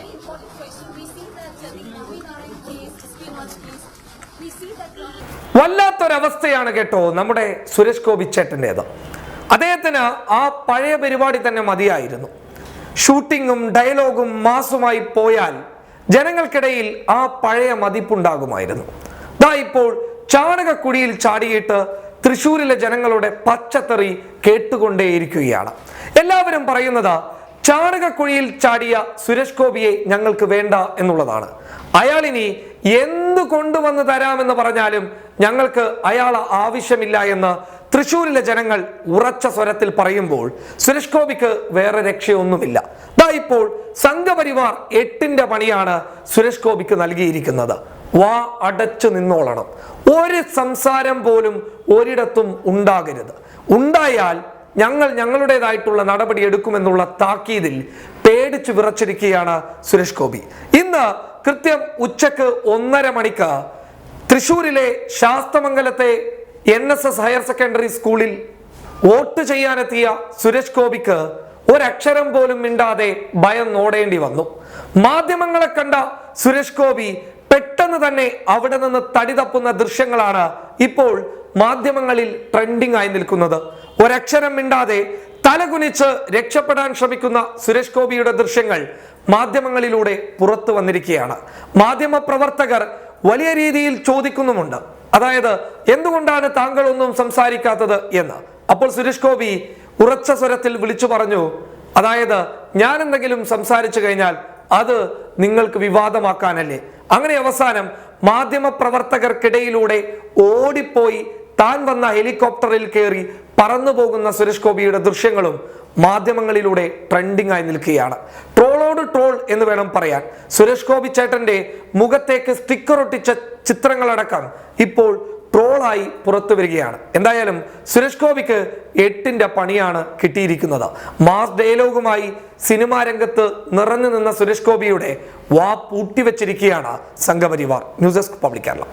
very important question. We see that uh, the Kovinara case, espionage case, വല്ലാത്തൊരവസ്ഥയാണ് കേട്ടോ നമ്മുടെ സുരേഷ് ഗോപി ചേട്ടന്റേത്. അദ്ദേഹത്തിന് ആ പഴയ പരിപാടി തന്നെ മതിയായിരുന്നു. ഷൂട്ടിങ്ങും ഡയലോഗും മാസുമായി പോയാൽ ജനങ്ങൾക്കിടയിൽ ആ പഴയ മതിപ്പുണ്ടാകുമായിരുന്നു. ദാ ഇപ്പോൾ ചാണകക്കുടിയിൽ ചാടിയിട്ട് തൃശ്ശൂരിലെ ജനങ്ങളുടെ പച്ചത്തെറി കേട്ടുകൊണ്ടേയിരിക്കുകയാണ്. എല്ലാവരും പറയുന്നത് ചാണകക്കുഴിയിൽ ചാടിയ സുരേഷ് ഗോപിയെ ഞങ്ങൾക്ക് വേണ്ട എന്നുള്ളതാണ്. അയാൾ ഇനി എന്ത് കൊണ്ടുവന്ന് തരാമെന്ന് പറഞ്ഞാലും ഞങ്ങൾക്ക് അയാൾ ആവശ്യമില്ല എന്ന് തൃശ്ശൂരിലെ ജനങ്ങൾ ഉറച്ച സ്വരത്തിൽ പറയുമ്പോൾ സുരേഷ് ഗോപിക്ക് വേറെ രക്ഷയൊന്നുമില്ല. ദാ ഇപ്പോൾ സംഘപരിവാർ എട്ടിന്റെ പണിയാണ് സുരേഷ് ഗോപിക്ക് നൽകിയിരിക്കുന്നത്. വാ അടച്ചു നിന്നോളണം. ഒരു സംസാരം പോലും ഒരിടത്തും ഉണ്ടാകരുത്. ഉണ്ടായാൽ ഞങ്ങൾ ഞങ്ങളുടേതായിട്ടുള്ള നടപടി എടുക്കുമെന്നുള്ള താക്കീതിൽ പേടിച്ചു വിറച്ചിരിക്കുകയാണ് സുരേഷ് ഗോപി. ഇന്ന് കൃത്യം ഉച്ചയ്ക്ക് ഒന്നര മണിക്ക് തൃശൂരിലെ ശാസ്തമംഗലത്തെ N S S higher secondary സ്കൂളിൽ വോട്ട് ചെയ്യാനെത്തിയ സുരേഷ് ഗോപിക്ക് ഒരക്ഷരം പോലും മിണ്ടാതെ ഭയം നോടേണ്ടി വന്നു. മാധ്യമങ്ങളെ കണ്ട സുരേഷ് ഗോപി പെട്ടെന്ന് തന്നെ അവിടെ നിന്ന് തടിതപ്പുന്ന ദൃശ്യങ്ങളാണ് ഇപ്പോൾ മാധ്യമങ്ങളിൽ ട്രെൻഡിംഗ് ആയി നിൽക്കുന്നത്. ഒരക്ഷരം മിണ്ടാതെ തലകുനിച്ച് രക്ഷപ്പെടാൻ ശ്രമിക്കുന്ന സുരേഷ് ഗോപിയുടെ ദൃശ്യങ്ങൾ മാധ്യമങ്ങളിലൂടെ പുറത്തു വന്നിരിക്കുകയാണ്. മാധ്യമ പ്രവർത്തകർ വലിയ രീതിയിൽ ചോദിക്കുന്നുമുണ്ട്. അതായത് എന്തുകൊണ്ടാണ് താങ്കൾ ഒന്നും സംസാരിക്കാത്തത് എന്ന്. അപ്പോൾ സുരേഷ് ഗോപി ഉറച്ച സ്വരത്തിൽ വിളിച്ചു പറഞ്ഞു അതായത് ഞാൻ എന്തെങ്കിലും സംസാരിച്ചു കഴിഞ്ഞാൽ അത് നിങ്ങൾക്ക് വിവാദമാക്കാനല്ലേ? അങ്ങനെ അവസാനം മാധ്യമ പ്രവർത്തകർക്കിടയിലൂടെ ഓടിപ്പോയി താൻ വന്ന ഹെലികോപ്റ്ററിൽ കയറി പറന്നു പോകുന്ന സുരേഷ് ഗോപിയുടെ ദൃശ്യങ്ങളും മാധ്യമങ്ങളിലൂടെ ട്രെൻഡിംഗ് ആയി നിൽക്കുകയാണ്. ട്രോളോട് ട്രോൾ എന്ന് വേണം പറയാൻ. സുരേഷ് ഗോപി ചേട്ടന്റെ മുഖത്തേക്ക് സ്റ്റിക്കർ ഒട്ടിച്ച ചിത്രങ്ങളടക്കം ഇപ്പോൾ ട്രോളായി പുറത്തു വരികയാണ്. എന്തായാലും സുരേഷ് ഗോപിക്ക് എട്ടിന്റെ പണിയാണ് കിട്ടിയിരിക്കുന്നത്. മാസ് ഡയലോഗുമായി സിനിമാ രംഗത്ത് നിറഞ്ഞു നിന്ന സുരേഷ് ഗോപിയുടെ വാ പൂട്ടിവെച്ചിരിക്കുകയാണ് Sangh Parivar. News desk public Kerala.